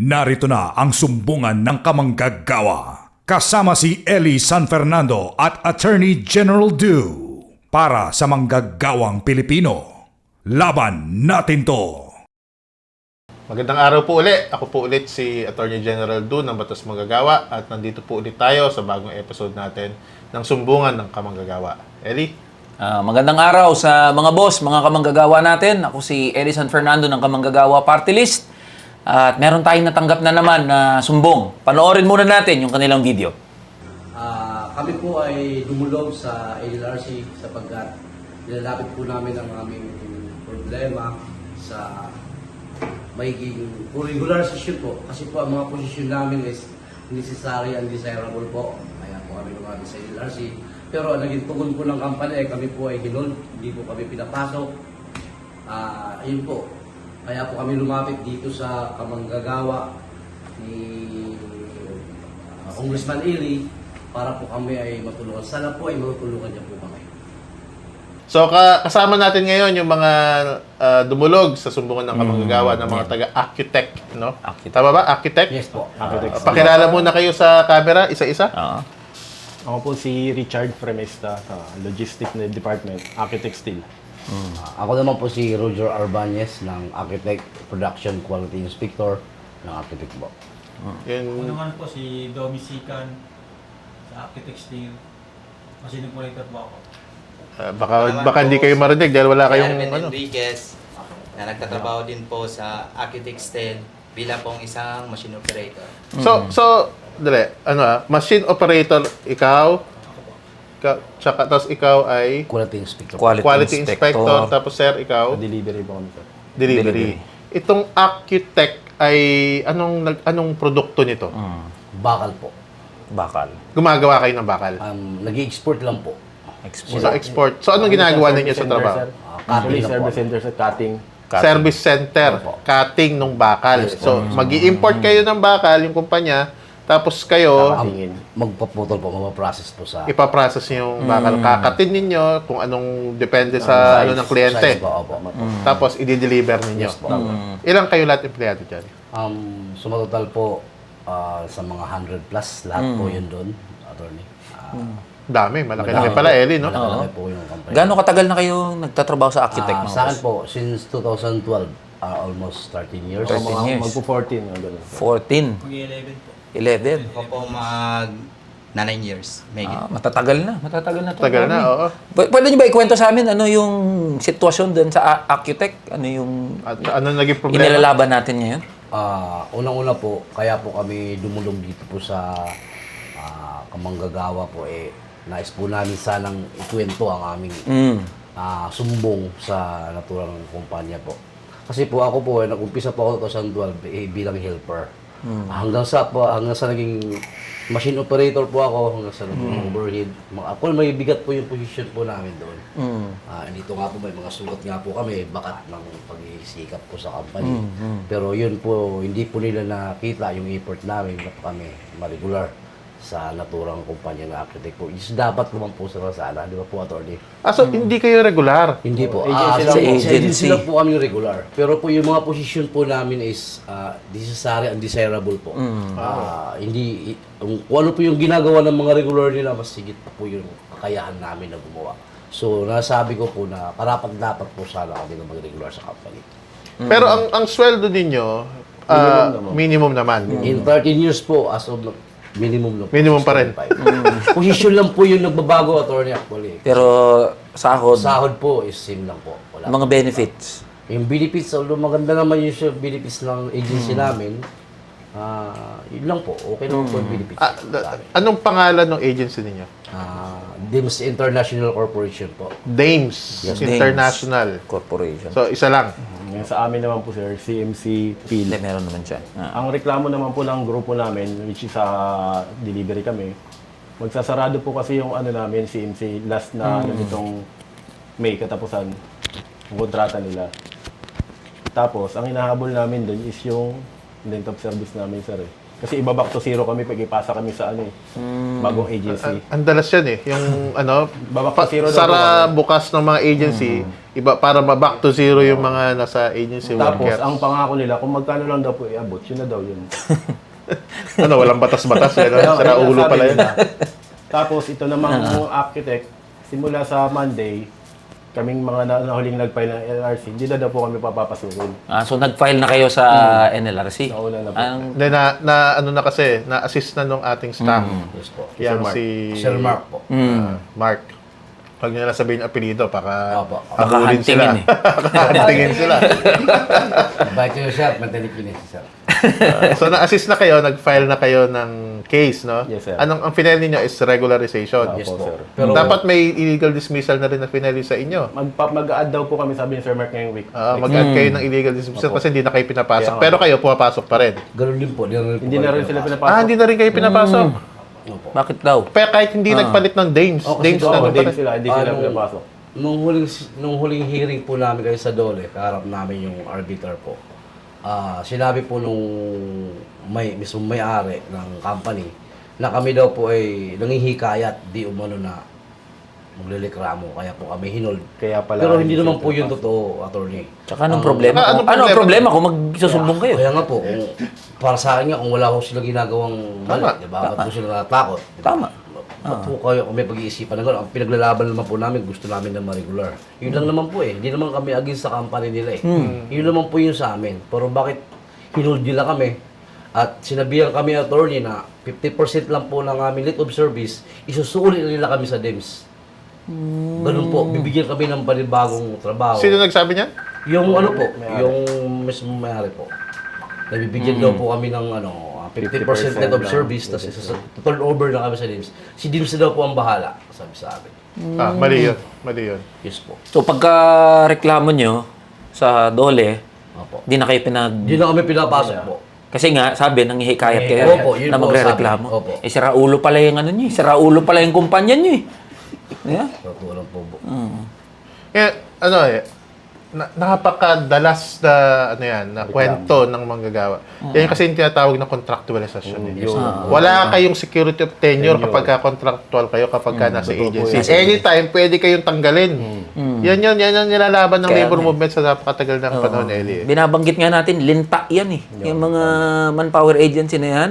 Narito na ang sumbungan ng kamanggagawa. Kasama si Eli San Fernando at Attorney General Du. Para sa manggagawang Pilipino. Laban natin to! Magandang araw po uli. Ako po ulit si Attorney General Du ng Batas Manggagawa at nandito po ulit tayo sa bagong episode natin ng Sumbungan ng Kamanggagawa. Eli? Ah, magandang araw sa mga boss, mga kamanggagawa natin. Ako si Edison Fernando ng Kamanggagawa Party List. At meron tayong natanggap na naman na sumbong. Panoorin muna natin yung kanilang video. Ah, kami po ay dumulog sa LRC sapagkat nilalapit po namin ang aming problema sa magiging regular session po. Kasi po ang mga posisyon namin is necessary and desirable po. Kaya po kami lumapit sa LRC. Pero ang naging tugon po ng kampanya ay kami po ay hinol. Hindi po kami pinapasok. Ah, yun po. Kaya po kami lumapit dito sa kamanggagawa ni uh, Congressman Ely para po kami ay matulungan. Sana po ay matulungan niya po kami. So ka- kasama natin ngayon yung mga ah, dumulog sa Sumbungan ng Kamanggagawa ng mga taga-architect, no? Architect. Tama ba? Architect? Yes po. Ah, pakilala muna kayo sa camera, isa-isa. Ah, Ako po si Richard Fremesta sa Logistics na Department, Architect Steel. Ah, ako naman po si Roger Arbanez ng Architect Production Quality Inspector ng Architect po. Ako Yun, naman po si Domi Sican sa Architect Steel. Machine operator po ako. ah, baka, baka hindi kayo marinig dahil wala kayong Erwin ano. Enriquez na nagtatrabaho din po sa Architect Steel bilang pong isang machine operator. So, so, dali, ano ah, machine operator, ikaw, ikaw tsaka, tapos ikaw ay Quality Inspector. quality, quality inspector. inspector, tapos sir, ikaw, Delivery po kami sir. delivery. Itong architect ay anong nag- anong produkto nito? Mm, Bakal po. bakal. Gumagawa kayo ng bakal. Um, nag-export lang po. Export. Sa export. So anong ginagawa ninyo sa trabaho? Ah, Actually, cutting po. service center sa cutting. Cutting. Service center, cutting ng bakal. So mag import kayo ng bakal, yung kumpanya, tapos kayo Tingin. Magpaputol po, mapaprocess po sa ipaprocess yung bakal. Kakatin ninyo kung anong depende sa ano ng size kliyente. po. Opo. Tapos i-deliver ninyo. Yes po. Ilang kayo lahat empleyado dyan? Um, sumatotal po ah, sa mga 100 plus, lahat po yun doon, attorney. Ah, Dami, malaki-laki pala, Eli, no? Malaki po yung company. Gaano katagal na kayo nagtatrabaho sa architect? Ah, mga sa akin boss? po, since 2012, ah, almost 13 years. So, So, 13 mga years. magpo-14. Mga ganun. 14, Mag-11 po. 11. Ako po mag na 9 years. May Ah, matatagal na. Matatagal na. to. Tagal na, oo. P- Pwede niyo ba ikwento sa amin ano yung sitwasyon doon sa a- architect? Ano yung At ano naging problema? inilalaban natin ngayon? Ah, unang-una po, kaya po kami dumulong dito po sa ah, kamanggagawa po eh nais po namin sanang ikwento ang aming Mm. ah, sumbong sa naturang kumpanya po. Kasi po ako po, eh, nag-umpisa po ako 2012 eh, bilang helper. Hanggang sa po, hanggang sa naging machine operator po ako, hanggang sa naging overhead. Mga, ako, may bigat po yung position po namin doon. Mm. Ah, dito nga po may mga sulat nga po kami, bakat ng pag-isikap po sa company. Pero yun po, hindi po nila nakita yung effort namin na kami ma-regular sa naturang kumpanya ng architect po. Is dapat naman po sa sana, di ba po, attorney? Ah, so hindi kayo regular? Hindi po. Agency Ah, lang sa po. agency. Agency. lang po kami regular. Pero po yung mga position po namin is ah, necessary and desirable po. Ah, hindi, i- kung kung ano po yung ginagawa ng mga regular nila, mas sigit pa po yung kakayahan namin na gumawa. So, nasabi ko po na karapat dapat po sana kami na mag-regular sa company. Pero ang ang sweldo ninyo, ah, minimum naman. In 13 years po, as of minimum lang. Minimum pa rin. 25. Position lang po yung nagbabago, attorney, actually. Pero sahod, Sahod po is same lang po. Wala mga benefits. Yung benefits, although maganda naman yung sa benefits ng agency namin, ah yun lang po. Okay naman po yung benefits. Ah, da- anong pangalan ng agency ninyo? Ah, DIMS International Corporation po. Dames Yes, International. Corporation. So, isa lang. Ngayon sa amin naman po sir, CMC Hindi, Phil. meron naman siya. Ah. Ang reklamo naman po ng grupo namin, which is sa delivery kami, magsasarado po kasi yung ano namin, CMC, last na ano nitong May katapusan, yung kontrata nila. Tapos, ang hinahabol namin dun is yung length of service namin, sir. Eh. Kasi iba back to zero kami pag ipasa kami sa ano eh, bagong agency. Ang dalas yan eh. Yung ano, Babak pa- to zero daw sara po bukas ng mga agency, iba para ma-back to zero yung mga nasa agency Tapos, workers. ang pangako nila, kung magkano lang daw po iabot, yun na daw yun. ano, walang batas-batas. Yan, Kaya- sara ulo sabi pala yun. nila. Tapos, ito namang architect, simula sa Monday, kaming mga na, nahuling nag-file ng LRC, hindi na daw po kami papapasukin. Ah, so nag-file na kayo sa NLRC. Nauna na po. Ang Then, na, na, ano na kasi, na-assist na nung ating staff. Yes po. Yan Mark. si Sir Mark po. ah, Mark. Huwag nila sabihin yung apelido, baka Opo. habulin sila. Baka hantingin Hantingin sila. Bait yun, sir. Matanik yun, sir. Ah, so, na-assist na kayo, nag-file na kayo ng case, no? Yes, sir. Anong, ang final niyo is regularization. Opo, Yes po. sir. Pero, Dapat may illegal dismissal na rin na finally sa inyo. Magpa, mag-add daw po kami, sabi ni Sir Mark ngayong week. Ah, mag-add kayo ng illegal dismissal kasi hindi na kayo pinapasok. Kaya- Pero kayo pumapasok pa rin. ganun din po. Di na rin po Hindi na rin sila pinapasok. Ah, hindi na rin kayo pinapasok. Opo. bakit daw? Pero kahit hindi nagpalit ng Dames. Oh, kasi Dames daw, na doon pa hindi sila, hindi sila Ano, pinapasok. Nung huling nung huling hearing po namin kayo sa Dole, kaharap namin yung arbiter po. Ah, sinabi po nung may mismo may-ari ng company na kami daw po ay nangihikayat di umano na maglireklamo kaya po kami hinold. Kaya pala. Pero hindi naman po yun totoo, attorney. Tsaka anong problema? Ah, kung, anong ano ang problema? problema kung magsusumbong kayo? Kaya nga po, kung para sa akin nga, kung wala ko sila ginagawang mali, Tama. di ba? Ba't po sila natatakot? Di ba? Tama. Ba't po kayo kung may pag-iisipan na gano'n? Ang pinaglalaban naman po namin, gusto namin na ma-regular. Yun lang naman po eh. Hindi naman kami against sa company nila eh. Yun naman po yun sa amin. Pero bakit hinold nila kami? At sinabihan kami attorney na 50% lang po ng aming late of service, isusulit nila kami sa DEMS. Ganun po, bibigyan kami ng panibagong trabaho. Sino nagsabi niyan? Yung ano po, yung mismo mayari po. Nabibigyan daw po kami ng ano, ah, 50% net of service, tapos isa turn over na kami sa DIMS. Si DIMS na daw po ang bahala, sabi sa amin. Ah, mali yun. Mali yun. Yes po. So pagka reklamo nyo sa Dole, Opo. di na kayo pinag... Hindi na kami pinapasok po. Kasi nga, sabi, nanghihikayat kayo Opo, yun na po magre-reklamo. sabi. Opo. Eh, sira ulo pala yung ano nyo eh. Sira ulo pala yung kumpanya nyo eh. Yeah? Totoo lang po. po. Kaya, ano eh, na, napakadalas na, ano yan, na kwento ng manggagawa. Yan kasi yung tinatawag na contractualization. eh. Wala kayong security of tenure kapag ka contractual kayo kapag ka nasa agency. Anytime, pwede kayong tanggalin. Yan yun, yan ang nilalaban ng Kaya labor movement sa napakatagal ng panahon, Eli. eh. Binabanggit nga natin, linta yan eh. Yung mga manpower agency na yan.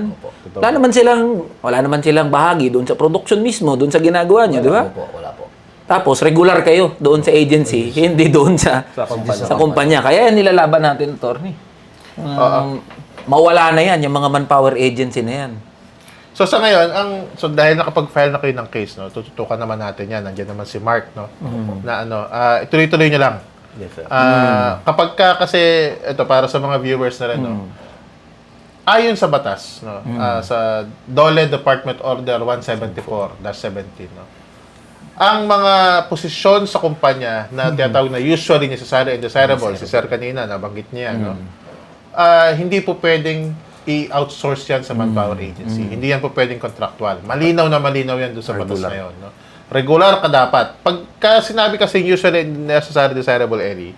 Wala naman silang, wala naman silang bahagi doon sa production mismo, doon sa ginagawa niya, di ba? Opo, wala. Tapos, regular kayo doon sa agency, hindi doon sa, Sa kumpanya. sa kumpanya. Kaya yan nilalaban natin, attorney. Um, mawala na yan, yung mga manpower agency na yan. So sa ngayon, ang so dahil nakapag-file na kayo ng case, no, tututukan naman natin 'yan. Nandiyan naman si Mark, no, na ano, ah, ituloy-tuloy niyo lang. Yes, sir. Ah, kapag ka kasi ito para sa mga viewers na rin, no. Ayon sa batas, no, ah, sa Dole Department Order 174-17, no. Ang mga posisyon sa kumpanya na tinatawag na usually necessary and desirable, si Sir kanina nabanggit niya, no. Ah, hindi po pwedeng i-outsource yan sa manpower agency. Hindi yan po pwedeng contractual. Malinaw na malinaw yan doon sa batas na yun. No? Regular ka dapat. Pagka sinabi kasi usually necessary, desirable, Ellie,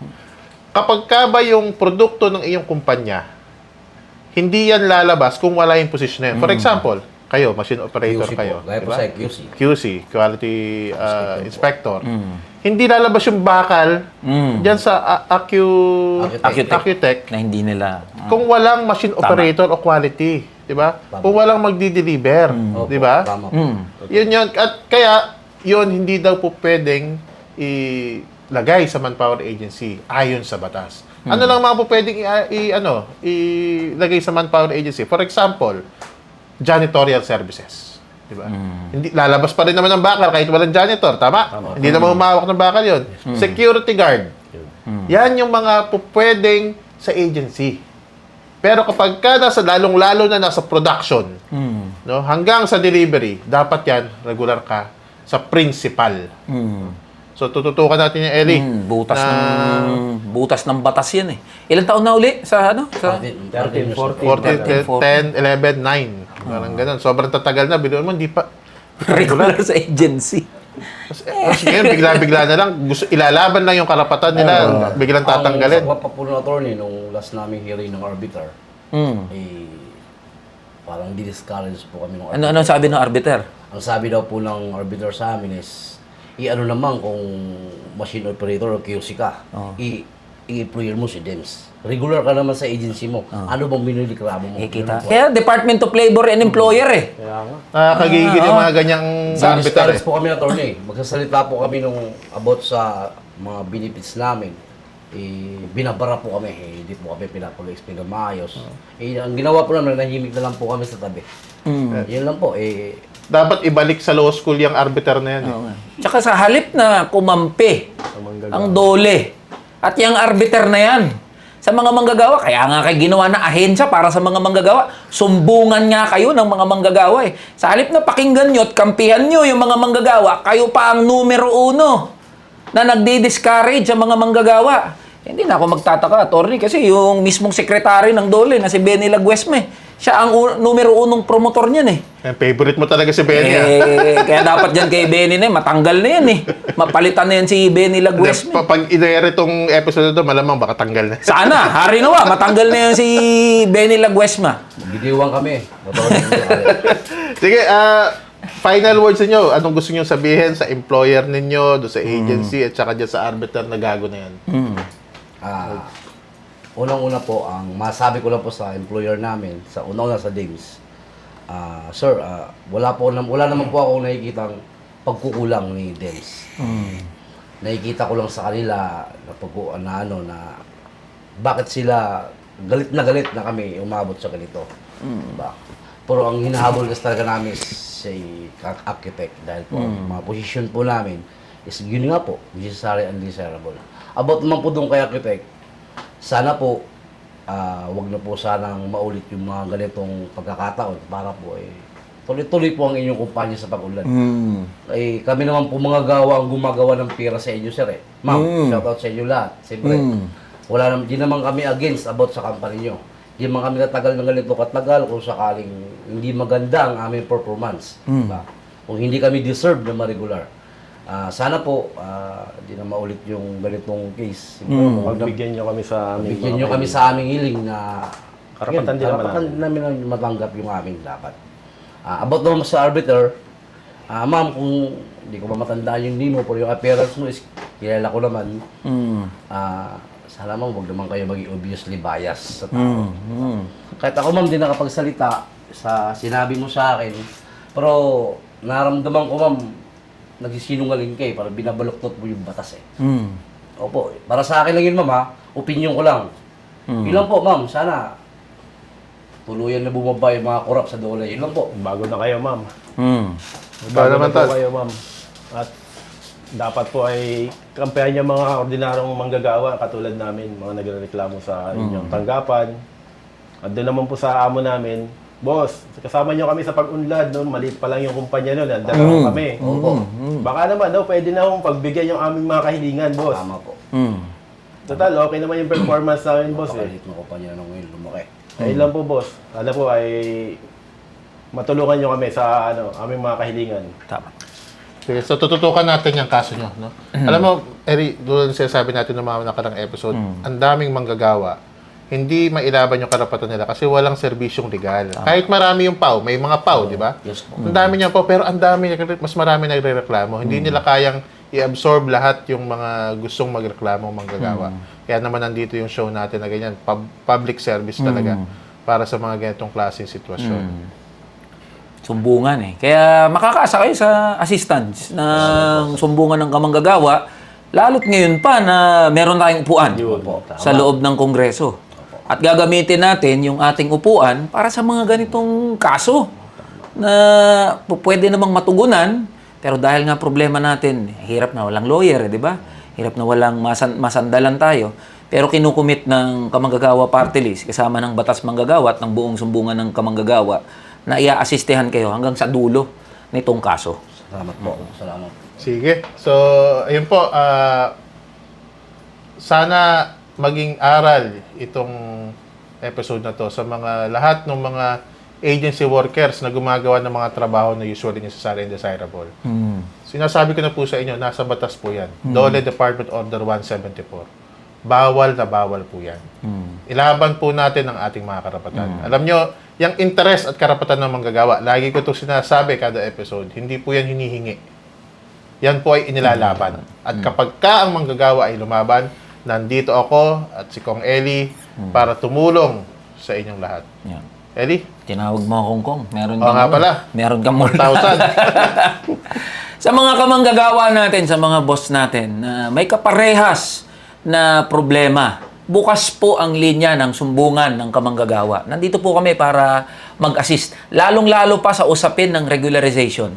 kapag ka ba yung produkto ng iyong kumpanya, hindi yan lalabas kung wala yung position na yan. For example, kayo, machine operator QC kayo. po. Gaya po diba? sa QC. QC, Quality uh, Inspector. Hindi lalabas yung bakal dyan sa uh, Acu... Acutech. Acutech Na hindi nila... kung walang machine operator o quality, 'di ba? Kung walang magdi-deliver, Opo, 'di ba? Tama. Mm. 'Yun 'yun at kaya 'yun hindi daw po pwedeng ilagay sa manpower agency ayon sa batas. Ano lang mga po pwedeng i, i- ano, ilagay sa manpower agency? For example, janitorial services. 'Di ba? Hindi lalabas pa rin naman ng bakal kahit walang janitor, tama? Hindi naman humawak ng bakal 'yon. Security guard. Yan yung mga pwedeng sa agency. Pero kapag ka nasa lalong-lalo na nasa production, Mm. no, hanggang sa delivery, dapat yan regular ka sa principal. Mm. So tututukan natin yung Ellie. Mm, butas na ng butas ng batas yan eh. Ilang taon na uli sa ano? Sa 13, 14. 14, 10, 14. 11, 9. Parang ganun. Sobrang tatagal na. Biluin mo, hindi pa. regular sa agency. Kasi kasi ngayon, bigla-bigla na lang. Gusto, ilalaban lang yung karapatan nila. biglang tatanggalin. Ang sa pa attorney, nung last naming hearing ng arbiter, Mm. eh, parang di-discourage po kami ng Ano ano sabi ng arbiter? Ang sabi daw po ng arbiter sa amin is, i-ano naman kung machine operator o QC ka, Oh. i- i-employer mo si DEMS. Regular ka naman sa agency mo. Ano bang binilikramo mo? Eh, kita. Ganun po. Kaya Department of Labor and Employer eh. Kaya nga. Nakakagigil yung mga ganyang Sa eh. discourage po kami attorney. Magsasalita po kami nung about sa mga benefits namin. Eh, binabara po kami. Eh, hindi po kami pinapag-explain na maayos. Eh, ang ginawa po namin, nahimik na lang po kami sa tabi. Yun lang po. Eh, Dapat ibalik sa law school yung arbiter na yan. eh. Nga. Tsaka sa halip na kumampi ang dole at yung arbiter na yan sa mga manggagawa, kaya nga kayo ginawa na ahensya para sa mga manggagawa. Sumbungan nga kayo ng mga manggagawa eh. Sa halip na pakinggan nyo at kampihan nyo yung mga manggagawa, kayo pa ang numero uno na nagdi-discourage sa mga manggagawa. Hindi na ako magtataka, attorney, kasi yung mismong sekretary ng dole na si Benny Laguesme, siya ang u- numero unong promotor niyan eh. Yan, favorite mo talaga si Benny. ah. Eh, kaya dapat dyan kay Benny na yun, matanggal na yan eh. Mapalitan na yan si Benny Laguesme. Pa- Pag i-air itong episode na ito, malamang baka tanggal na. Sana, hari nawa, matanggal na yan si Benny Laguesma. Bidiwang kami. Po. Sige, ah, final words niyo. Anong gusto niyo sabihin sa employer ninyo, do sa agency, at saka dyan sa arbiter na gago na yan? Ah, unang-una po, ang masabi ko lang po sa employer namin, sa una-una sa DIMS, ah, sir, ah, wala po wala naman po ako nakikitang pagkukulang ni DIMS. Nakikita ko lang sa kanila na pagku na ano na bakit sila galit na galit na kami umabot sa ganito. Diba? Pero ang hinahabol kasi talaga namin is si ar- architect dahil po ang mga position po namin is yun nga po, necessary and desirable. About naman po doon kay architect, sana po ah, wag na po sanang maulit yung mga ganitong pagkakataon para po eh tuloy-tuloy po ang inyong kumpanya sa pag-unlad. Eh, kami naman po mga gawa ang gumagawa ng pira sa inyo, sir. Eh. Ma'am, shoutout sa inyo lahat. Siyempre, wala naman, di naman kami against about sa company nyo. Di naman kami natagal ng ganito katagal kung sakaling hindi maganda ang aming performance. Diba? Kung hindi kami deserve na ma-regular. Ah, sana po, ah, di na maulit yung ganitong case. Na- Pagbigyan nyo kami sa aming Bigyan nyo kami sa aming hiling na Karapatan din naman karapatan namin na matanggap yung aming dapat. Ah, about naman sa arbiter, ah, ma'am, kung hindi ko ba matandaan yung name mo, pero yung appearance mo is kilala ko naman. Ah, sana ma'am, huwag naman kayo maging obviously bias sa tao. Kahit ako ma'am, di nakapagsalita sa sinabi mo sa akin, pero naramdaman ko ma'am, nagsisinungaling kayo, para binabaluktot mo yung batas eh. Opo, para sa akin lang yun, ma'am, ha? Opinion ko lang. Yun lang po, ma'am. Sana tuluyan na bumaba yung mga korap sa dole. Yun lang po. Bago na kayo, ma'am. Hmm. Bago naman, na po Tol. kayo, ma'am. At dapat po ay kampihan yung mga ordinarong manggagawa katulad namin, mga nagrereklamo sa inyong tanggapan. At doon naman po sa amo namin, Boss, kasama nyo kami sa pag-unlad noon. Maliit pa lang yung kumpanya noon. Dalawa kami. Opo. Baka naman, no, pwede na akong pagbigyan yung aming mga kahilingan, boss. Tama po. Hmm. Total, okay naman yung performance namin, boss. Eh. Pakalit mo ko pa niya nung ngayon lumaki. Ayun lang po, boss. Ano po ay matulungan nyo kami sa ano, aming mga kahilingan. Tama. Sige, so tututukan natin yung kaso nyo. No? Alam mo, Eri, doon sinasabi natin ng mga nakarang episode, ang daming manggagawa, hindi mailaban yung karapatan nila kasi walang serbisyong legal. Kahit marami yung PAW, may mga PAW, di ba? Yes po. Ang dami niyan po, pero ang dami, mas marami nagre-reklamo. Hindi nila kayang i-absorb lahat yung mga gustong magreklamo manggagawa. Kaya naman nandito yung show natin na ganyan, pub- public service talaga para sa mga ganitong klaseng sitwasyon. Sumbungan eh. Kaya makakaasa kayo sa assistance ng sumbungan ng kamanggagawa, lalo't ngayon pa na meron tayong upuan Opo. sa loob ng Kongreso. At gagamitin natin yung ating upuan para sa mga ganitong kaso na pwede namang matugunan, pero dahil nga problema natin, hirap na walang lawyer, eh, di ba? Hirap na walang masan- masandalan tayo. Pero kinukumit ng kamanggagawa party list, kasama ng batas manggagawa at ng buong sumbungan ng kamanggagawa, na ia-assistehan kayo hanggang sa dulo nitong kaso. Salamat po. Salamat. Sige. So, ayun po. ah, sana maging aral itong episode na to sa mga lahat ng mga agency workers na gumagawa ng mga trabaho na usually necessary and desirable. Sinasabi ko na po sa inyo, nasa batas po yan. Dole Department Order 174. bawal na bawal po yan. Ilaban po natin ang ating mga karapatan. Alam nyo, yung interest at karapatan ng manggagawa, lagi ko ito sinasabi kada episode, hindi po yan hinihingi. Yan po ay inilalaban. At kapag ka ang manggagawa ay lumaban, nandito ako at si Kong Eli para tumulong sa inyong lahat. Yan. Eli, Tinawag mo Hong Kong. Meron Oo nga pala. Meron kang. 1,000. sa mga kamanggagawa natin, sa mga boss natin, na may kaparehas na problema, bukas po ang linya ng sumbungan ng kamanggagawa. Nandito po kami para mag-assist. Lalong-lalo pa sa usapin ng regularization.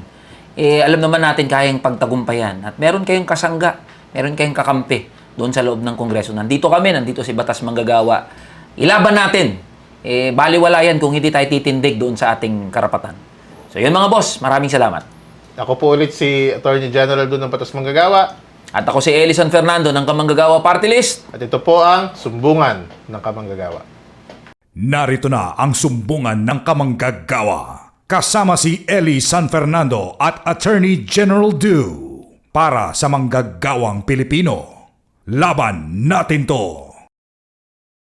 Eh, alam naman natin kayang pagtagumpayan. At meron kayong kasangga, meron kayong kakampi doon sa loob ng Kongreso. Nandito kami, nandito si Batas Manggagawa. Ilaban natin. Eh, baliwala yan kung hindi tayo titindig doon sa ating karapatan. So yun mga boss, maraming salamat. ako po ulit si Attorney General doon ng Patas Manggagawa. At ako si Elison Fernando ng Kamanggagawa Party List. At ito po ang sumbungan ng kamanggagawa. Narito na ang sumbungan ng kamanggagawa. Kasama si Eli San Fernando at Attorney General Du. Para sa manggagawang Pilipino. Laban natin to!